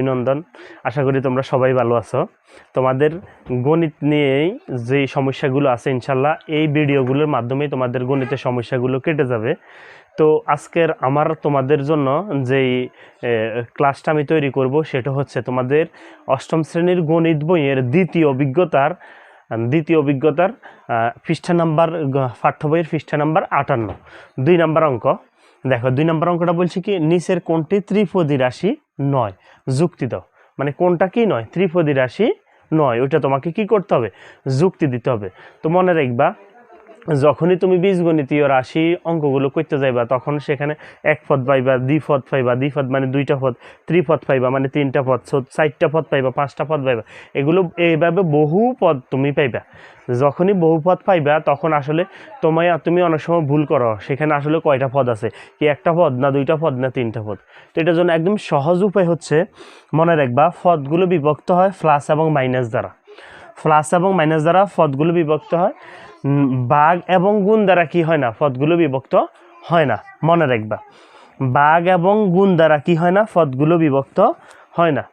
অভিনন্দন। আশা করি তোমরা সবাই ভালো আছো। তোমাদের গণিত নিয়েই যে সমস্যাগুলো আছে, ইনশাল্লাহ এই ভিডিওগুলোর মাধ্যমেই তোমাদের গণিতের সমস্যাগুলো কেটে যাবে। তো আজকের আমার, তোমাদের জন্য যেই ক্লাসটা আমি তৈরি করব সেটা হচ্ছে তোমাদের অষ্টম শ্রেণির গণিত বইয়ের দ্বিতীয় অভিজ্ঞতার দ্বিতীয় অভিজ্ঞতার পৃষ্ঠা নাম্বার, পাঠ্য বইয়ের পৃষ্ঠা নাম্বার আটান্ন। দুই নাম্বার অঙ্ক। দেখো, দুই নম্বর অঙ্কটা বলছি কি, নিচের কোনটি ত্রিপদী রাশি নয়। যুক্তি দাও। মানে কোনটা কি নয়? ত্রিপদী রাশি নয়। ওইটা তোমাকে কি করতে হবে? যুক্তি দিতে হবে। তো মনে রাখবা যখনই তুমি বীজগণিতীয় রাশি অঙ্কগুলো করতে যাইবা, তখন সেখানে এক পদ পাইবা দ্বিপদ পাইবা দ্বিপদ মানে দুইটা পদ, ত্রিপদ পাইবা মানে তিনটা পদ চারটা পদ পাইবা, পাঁচটা পদ পাইবা, এগুলো এইভাবে বহু পদ তুমি পাইবা। যখনই বহু পদ পাইবা, তখন আসলে তোমায় তুমি অনেক সময় ভুল করো, সেখানে আসলে কয়টা পদ আছে? কি একটা পদ না দুইটা পদ না তিনটা পদ? তো এটার জন্য একদম সহজ উপায় হচ্ছে, মনে রাখবা পদগুলো বিভক্ত হয় প্লাস এবং মাইনাস দ্বারা। প্লাস এবং মাইনাস দ্বারা পদগুলো বিভক্ত হয় বাঘ এবং গুণ দ্বারা কি হয় না? পদগুলো বিভক্ত হয় না। মনে রাখবা। বাঘ এবং গুণ দ্বারা কি হয় না? পদগুলো বিভক্ত হয় না।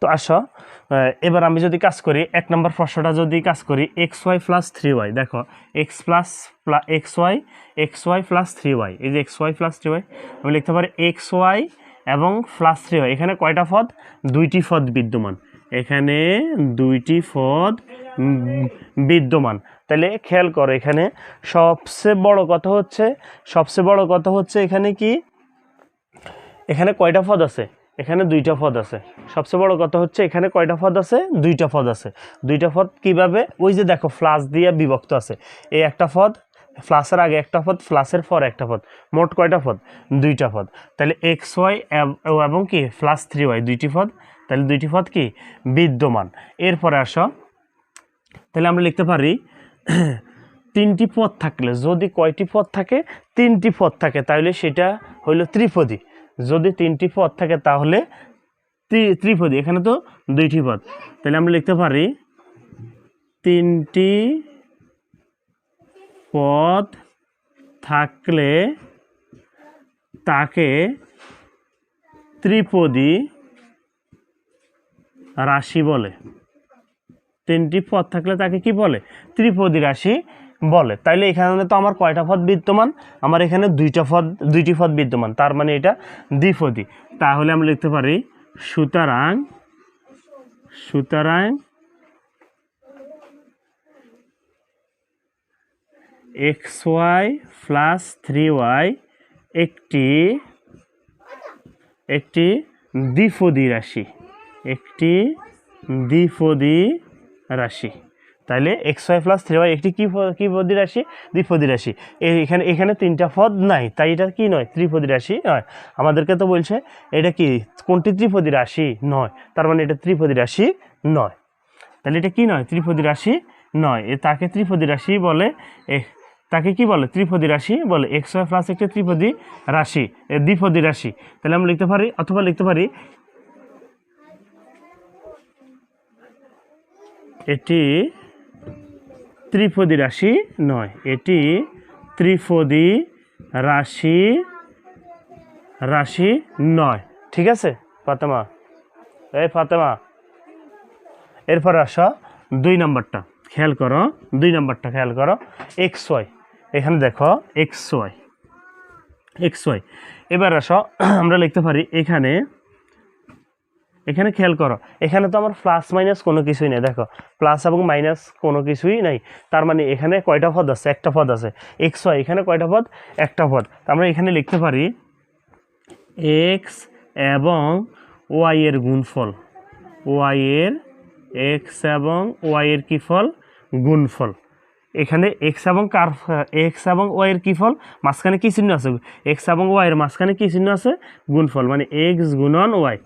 তো আসো এবার আমি যদি কাজ করি, এক নম্বর প্রশ্নটা যদি কাজ করি x y plus three y দেখো x plus x y x y plus three y এই যে x y plus three y আমি লিখতে পারি এক্স ওয়াই এবং প্লাস থ্রি ওয়াই এখানে কয়টা পদ? দুইটি পদ বিদ্যমান। এখানে দুইটি পদ বিদ্যমান। তাহলে খেয়াল করো, এখানে সবচেয়ে বড় কথা হচ্ছে, সবচেয়ে বড় কথা হচ্ছে এখানে কি? এখানে কয়টা পদ আছে? এখানে দুইটা পদ আছে। সবচেয়ে বড় কথা হচ্ছে এখানে কয়টা পদ আছে? দুইটা পদ আছে। দুইটা পদ কীভাবে? ওই যে দেখো ফ্লাস দিয়ে বিভক্ত আছে। এই একটা পদ ফ্লাসের আগে একটা পদ ফ্লাসের পর একটা পদ। মোট কয়টা পদ? দুইটা পদ। তাহলে এক্স ওয়াই এবং কি? ফ্লাস থ্রি ওয়াই দুইটি পদ। তাহলে দুইটি পদ কি? বিদ্যমান। এরপরে আসো। তাহলে আমরা লিখতে পারি, তিনটি পদ থাকলে, যদি কয়টি পদ থাকে? তিনটি পদ থাকে, তাহলে সেটা হইল ত্রিপদী। যদি তিনটি পদ থাকে, তাহলে ত্রি- ত্রিপদী। এখানে তো দুইটি পদ। তাহলে আমরা লিখতে পারি, তিনটি পদ থাকলে তাকে ত্রিপদী রাশি বলে। তিনটি পদ থাকলে তাকে কি বলে? ত্রিপদী রাশি বলে। তাইলে এখানে তো আমার কয়টা পদ বিদ্যমান? আমার এখানে দুইটা পদ, দুইটি পদ বিদ্যমান। তার মানে এটা দ্বিপদী। তাহলে আমরা লিখতে পারি, সুতরাং সুতরাং x y plus three y একটি একটি দ্বিপদী রাশি। একটি দ্বিপদী রাশি। তাহলে x y plus three y একটি কি কি পদী রাশি? দ্বিপদী রাশি। এখানে এখানে তিনটা পদ নাই, তাই এটা কি নয়? ত্রিপদী রাশি নয়। আমাদেরকে তো বলছে, এটা কি? কোনটি ত্রিপদী রাশি নয়? তার মানে এটা ত্রিপদী রাশি নয়। তাহলে এটা কি নয়? ত্রিপদী রাশি নয়। এ তাকে ত্রিপদী রাশি বলে তাকে কি বলে? ত্রিপদী রাশি বলে। এক্স ওয়াই প্লাস একটি ত্রিপদী রাশি দ্বিপদী রাশি। তাহলে আমরা লিখতে পারি, অথবা লিখতে পারি এটি ত্রিপদী রাশি নয়, এটি ত্রিপদী রাশি রাশি নয়। ঠিক আছে, ফাতেমা? এই ফাতেমা, এরপর আসো দুই নম্বরটা, খেয়াল করো, দুই নম্বরটা খেয়াল করো, এক্স ওয়াই, এখানে দেখো এক্স ওয়াই এক্স ওয়াই। এবার আসো, আমরা লিখতে পারি এখানে এখানে খেয়াল করো, এখানে তো আমার প্লাস মাইনাস কোনো কিছুই নেই, দেখো। প্লাস এবং মাইনাস কোনো কিছুই নাই। তার মানে এখানে কয়টা পদ আছে? একটা পদ আছে। এক্স ওয়াই এখানে কয়টা পদ? একটা পদ। আমরা এখানে লিখতে পারি এক্স এবং ওয়াই এর গুণফল। ওয়াই এর এক্স এবং ওয়াই এর কি ফল? গুণফল। এখানে এক্স এবং কার এক্স এবং ওয়াই এর কি ফল? মাঝখানে কী চিহ্ন আছে? এক্স এবং ওয়াই এর মাঝখানে কী চিহ্ন আছে? গুণফল। মানে এক্স গুণন ওয়াই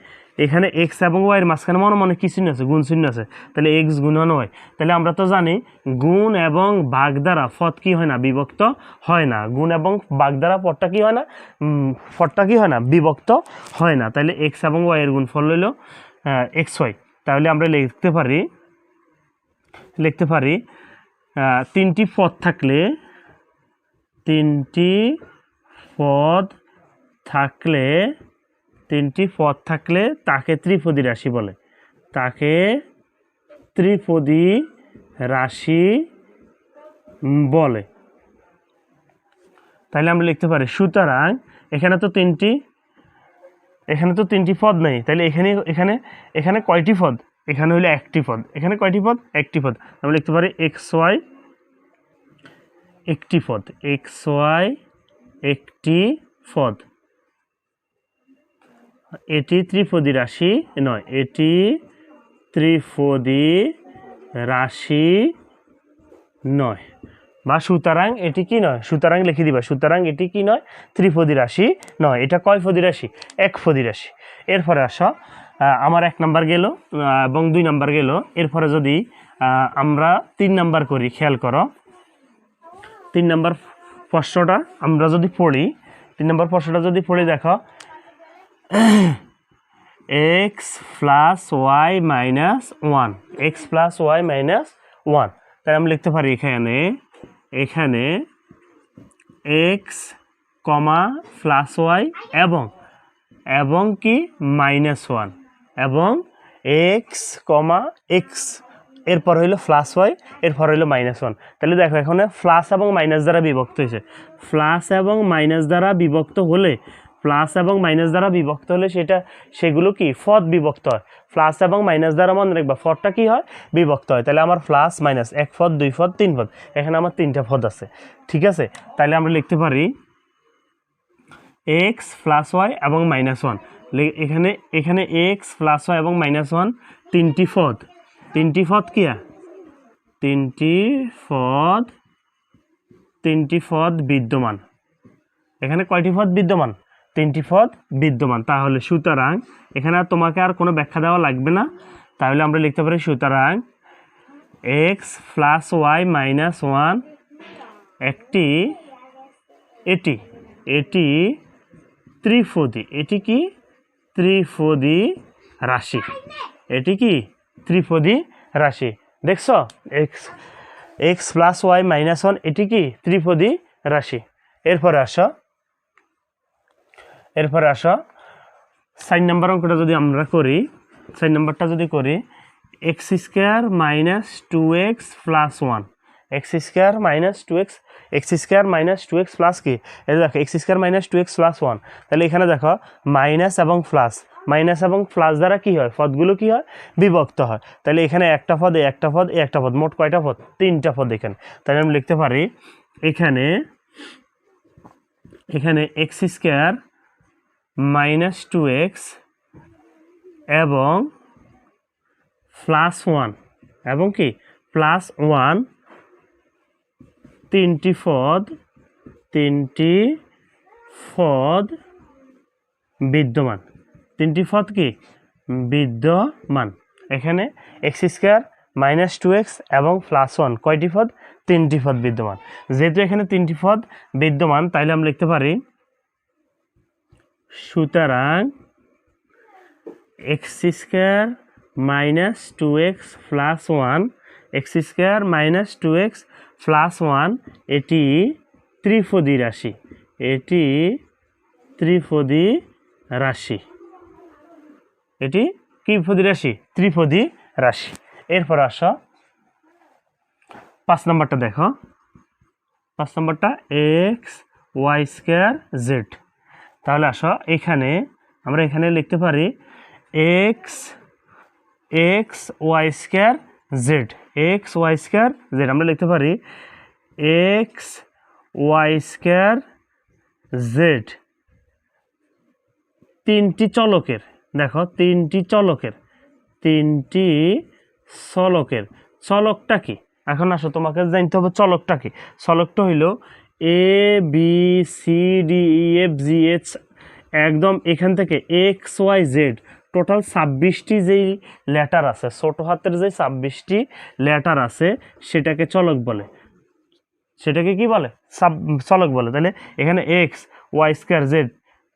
এখানে এক্স এবং ওয়াই এর মাঝখানে মনে মনে কি চিহ্ন আছে? গুণ চিহ্ন আছে। তাহলে এক্স গুণন ওয়াই তাহলে আমরা তো জানি গুণ এবং ভাগ দ্বারা পদ কি হয় না? বিভক্ত হয় না। গুণ এবং ভাগ দ্বারা পদটা কি হয় না? পদটা কি হয় না? বিভক্ত হয় না। তাহলে এক্স এবং ওয়াই এর গুণফল হইল এক্স ওয়াই তাহলে আমরা লিখতে পারি লিখতে পারি তিনটি পদ থাকলে, তিনটি পদ থাকলে তিনটি পদ থাকলে তাকে ত্রিপদী রাশি বলে। তাকে ত্রিপদী রাশি বলে। তাহলে আমরা লিখতে পারি, সুতরাং এখানে তো তিনটি, এখানে তো তিনটি পদ নেই। তাহলে এখানে এখানে এখানে কয়টি পদ? এখানে হলো একটি পদ। এখানে কয়টি পদ? একটি পদ। আমরা লিখতে পারি, এক্স ওয়াই একটি পদ। এক্স ওয়াই একটি পদ। এটি ত্রিপদী রাশি নয়, এটি ত্রিপদী রাশি নয়। বা সুতরাং এটি কি নয়? সুতরাং লিখে দিবা, সুতরাং এটি কি নয়? ত্রিপদী রাশি নয়, এটা কয় পদী রাশি? এক পদী রাশি। এরপরে আসো আমার এক নাম্বার গেল এবং দুই নাম্বার গেল। এরপরে যদি আমরা তিন নাম্বার করি, খেয়াল করো। তিন নাম্বার প্রশ্নটা আমরা যদি পড়ি, তিন নাম্বার প্রশ্নটা যদি পড়ি দেখো x plus y minus one x plus y minus one তাই আমি লিখতে পারি এখানে এখানে এক্স কমা প্লাস ওয়াই এবং এবং কি? মাইনাস ওয়ান এবং এক্স কমা এক্স এরপর হইল প্লাস ওয়াই এরপর হইল মাইনাস ওয়ান তাহলে দেখো এখানে প্লাস এবং মাইনাস দ্বারা বিভক্ত হয়েছে। প্লাস এবং মাইনাস দ্বারা বিভক্ত হলে প্লাস এবং মাইনাস দ্বারা বিভক্ত হলে সেটা, সেগুলো কি? ফদ বিভক্ত হয়। প্লাস এবং মাইনাস দ্বারা মনে রাখবা ফদটা কি হয়? বিভক্ত হয়। তাহলে আমার প্লাস, মাইনাস এক ফদ দুই ফদ তিন ফদ এখানে আমার তিনটা ফদ আছে। ঠিক আছে? তাহলে আমরা লিখতে পারি এক্স প্লাস ওয়াই এবং মাইনাস ওয়ান এখানে এখানে এক্স প্লাস ওয়াই এবং মাইনাস ওয়ান তিনটি ফদ তিনটি পদ কিয়া তিনটি পদ তিনটি পদ বিদ্যমান। এখানে কয়টি পদ বিদ্যমান? তিনটি পদ বিদ্যমান। তাহলে সুতরাং এখানে আর তোমাকে আর কোনো ব্যাখ্যা দেওয়া লাগবে না। তাহলে আমরা লিখতে পারি সুতরাং x plus y minus one একটি এটি এটি ত্রিপদী, এটি কি? ত্রিপদী রাশি। এটি কি? ত্রিপদী রাশি। দেখছ? X x plus y minus one এটি কি? ত্রিপদী রাশি। এরপরে আসো। এরপরে আসো। সাইন নাম্বার অঙ্কটা যদি আমরা করি, সাইন নাম্বারটা যদি করি x square minus two x plus one x square minus two x x square minus two x plus কি? যে দেখো x square minus two x plus one তাহলে এখানে দেখো মাইনাস এবং প্লাস মাইনাস এবং প্লাস দ্বারা কি হয়? পদগুলো কি হয়? বিভক্ত হয়। তাহলে এখানে একটা পদ একটা পদ একটা পদ, মোট কয়টা পদ? তিনটা পদ এখানে। তাহলে আমি লিখতে পারি, এখানে এখানে x square minus two x এবং প্লাস ওয়ান এবং কি? প্লাস ওয়ান তিনটি পদ তিনটি পদ বিদ্যমান। তিনটি পদ কি? বিদ্যমান। এখানে x square minus two x এবং প্লাস ওয়ান কয়টি পদ তিনটি পদ বিদ্যমান। যেহেতু এখানে তিনটি পদ বিদ্যমান, তাইলে আমরা লিখতে পারি সুতরাং x square minus two x plus one, x square minus two x plus one, এটি ত্রিপদী রাশি, এটি ত্রিপদী রাশি। এটি কি পদী রাশি? ত্রিপদী রাশি। এরপর আসো, পাঁচ নম্বরটা দেখো। পাঁচ নম্বরটা এক্স ওয়াই স্কোয়ার জেড। তাহলে আসো, এখানে আমরা এখানে লিখতে পারি x x y square z x y square z আমরা লিখতে পারি এক্স ওয়াই স্কোয়ার জেড তিনটি চলকের, দেখো, তিনটি চলকের তিনটি চলকের। চলকটা কি? এখন আসো, তোমাকে জানতে হবে চলকটা কি। চলকটা হইল a b c d e f g h একদম এখান থেকে এক্স ওয়াই জেড টোটাল ছাব্বিশটি যেই লেটার আছে, ছোটো হাতের যে ছাব্বিশটি লেটার আছে, সেটাকে চলক বলে। সেটাকে কি বলে? সাব, চলক বলে। তাহলে এখানে এক্স ওয়াই স্কোয়ার জেড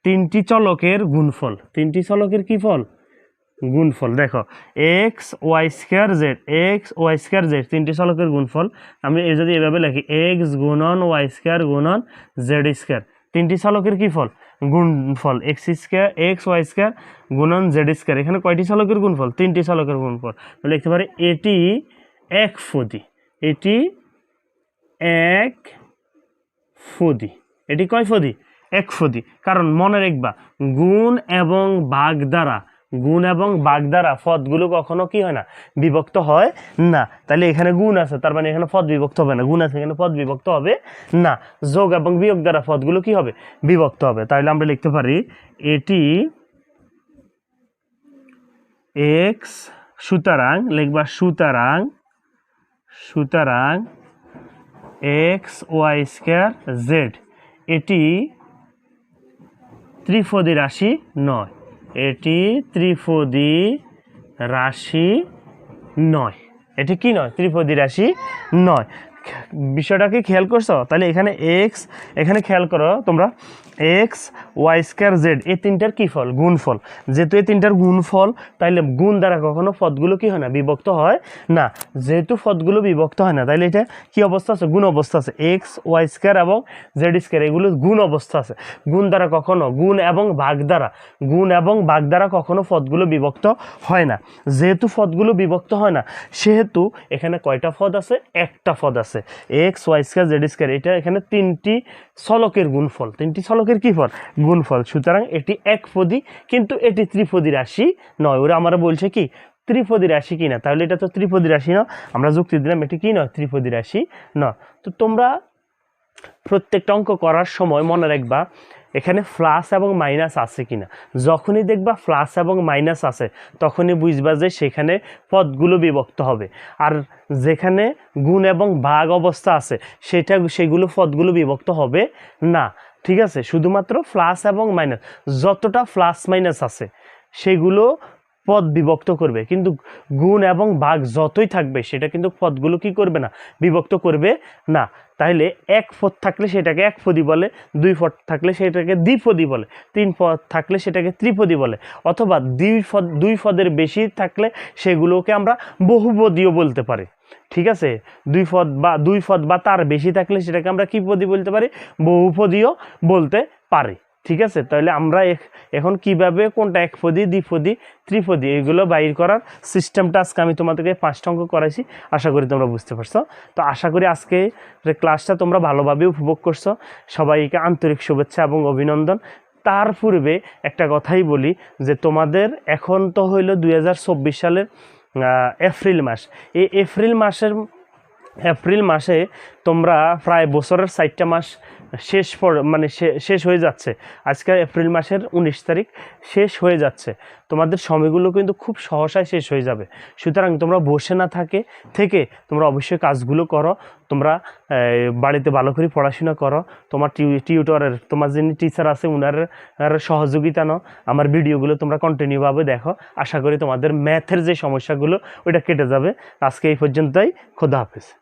তিনটি চলকের গুণফল। তিনটি চলকের কি ফল? গুণফল, দেখো x y square z x y square z তিনটি চলকের গুণফল। আমি যদি এভাবে লিখি এক্স গুণন ওয়াই স্কোয়ার গুণন জেড স্কোয়ার তিনটি চলকের কি ফল? গুণফল x square x y square গুণন জেড স্কোয়ার এখানে কয়টি চলকের গুণফল? তিনটি চলকের গুণফল। লিখতে পারি, এটি এক ফদি, এটি এক ফদি, এটি কয় ফদি? এক ফদি। কারণ মনে রাখবা, গুণ এবং বাগ দ্বারা গুণ এবং বাগ দ্বারা পদগুলো কখনো কি হয় না? বিভক্ত হয় না। তাহলে এখানে গুণ আছে, তার মানে এখানে পদ বিভক্ত হবে না। গুণ আছে, এখানে পদ বিভক্ত হবে না। যোগ এবং বিয়োগ দ্বারা পদগুলো কি হবে? বিভক্ত হবে। তাহলে আমরা লিখতে পারি, এটি এক্স সুতরাং, লিখবা সুতরাং সুতরাং এক্স ওয়াই স্কোয়ার জেড এটি ত্রিপদী রাশি নয়। এটি ত্রিপদী রাশি নয়। এটি কি নয়? ত্রিপদী রাশি নয়। বিষয়টাকে খেয়াল করছ? তাহলে এখানে এক্স এখানে খেয়াল করো তোমরা এক্স ওয়াই স্কোয়ার জেড এই তিনটার কী ফল? গুণফল যেহেতু এই তিনটার গুণফল তাইলে গুণ দ্বারা কখনো পদগুলো কি হয় না? বিভক্ত হয় না। যেহেতু পদগুলো বিভক্ত হয় না, তাইলে এটা কি অবস্থা আছে? গুণ অবস্থা আছে। এক্স ওয়াই স্কোয়ার এবং জেড স্কোয়ার এগুলো গুণ অবস্থা আছে। গুণ দ্বারা কখনো, গুণ এবং ভাগ দ্বারা। গুণ এবং ভাগ দ্বারা কখনো পদগুলো বিভক্ত হয় না। যেহেতু পদগুলো বিভক্ত হয় না, সেহেতু এখানে কয়টা পদ আছে? একটা পদ আছে। X y square z square এটা এখানে তিনটি সলকের গুণফল। তিনটি সলকের কী ফল? গুণফল। সুতরাং এটি এক ফদি কিন্তু এটি ত্রিপদী রাশি নয়। ওরা আমরা বলছে কি, ত্রিপদী রাশি কি না তাহলে এটা তো ত্রিপদী রাশি না। আমরা যুক্তি দিলাম এটি কি নয়? ত্রিপদী রাশি না তো তোমরা প্রত্যেকটা অঙ্ক করার সময় মনে রাখবা এখানে প্লাস এবং মাইনাস আছে কিনা। যখনই দেখবা প্লাস এবং মাইনাস আছে, তখনই বুঝবা যে সেখানে পদগুলো বিভক্ত হবে। আর যেখানে গুণ এবং ভাগ অবস্থা আছে, সেটা, সেগুলো পদগুলো বিভক্ত হবে না। ঠিক আছে? শুধুমাত্র প্লাস এবং মাইনাস। যতটা প্লাস মাইনাস আছে, সেগুলো পদ বিভক্ত করবে। কিন্তু গুণ এবং ভাগ যতই থাকবে, সেটা কিন্তু পদগুলো কি করবে না? বিভক্ত করবে না। তাইলে এক পদ থাকলে সেটাকে এক পদী বলে, দুই পদ থাকলে সেটাকে দ্বিপদী বলে, তিন পদ থাকলে সেটাকে ত্রিপদী বলে, অথবা দুই পদ, দুই পদের বেশি থাকলে সেগুলোকে আমরা বহুপদীও বলতে পারি। ঠিক আছে? দুই পদ বা, দুই পদ বা তার বেশি থাকলে সেটাকে আমরা কি পদী বলতে পারি? বহুপদীও বলতে পারি। ঠিক আছে? তাহলে আমরা এখ- এখন কীভাবে কোনটা একপদী দ্বিপদী ত্রিপদী এগুলো বাইর করার সিস্টেমটা আজকে আমি তোমাদেরকে পাঁচটা অঙ্ক করাইছি। আশা করি তোমরা বুঝতে পারছ। তো আশা করি আজকে ক্লাসটা তোমরা ভালোভাবে উপভোগ করছ। সবাইকে আন্তরিক শুভেচ্ছা এবং অভিনন্দন। তার পূর্বে একটা কথাই বলি যে তোমাদের এখন তো হইল দু হাজার চব্বিশ সালের এপ্রিল মাস। এই এপ্রিল মাসের, এপ্রিল মাসে তোমরা প্রায় বছরের ষাটটা মাস শেষ পর মানে শেষ হয়ে যাচ্ছে। আজকে এপ্রিল মাসের উনিশ তারিখ শেষ হয়ে যাচ্ছে। তোমাদের সময়গুলো কিন্তু খুব সহসায় শেষ হয়ে যাবে। সুতরাং তোমরা বসে না থাকে থেকে তোমরা অবশ্যই কাজগুলো করো। তোমরা বাড়িতে ভালো করে পড়াশোনা করো। তোমার টিউ- টিউটরের তোমার যিনি টিচার আছে ওনার সহযোগিতা নাও। আমার ভিডিওগুলো তোমরা কন্টিনিউভাবে দেখো। আশা করি তোমাদের ম্যাথের যে সমস্যাগুলো, ওইটা কেটে যাবে। আজকে এই পর্যন্তই। খোদা হাফেজ।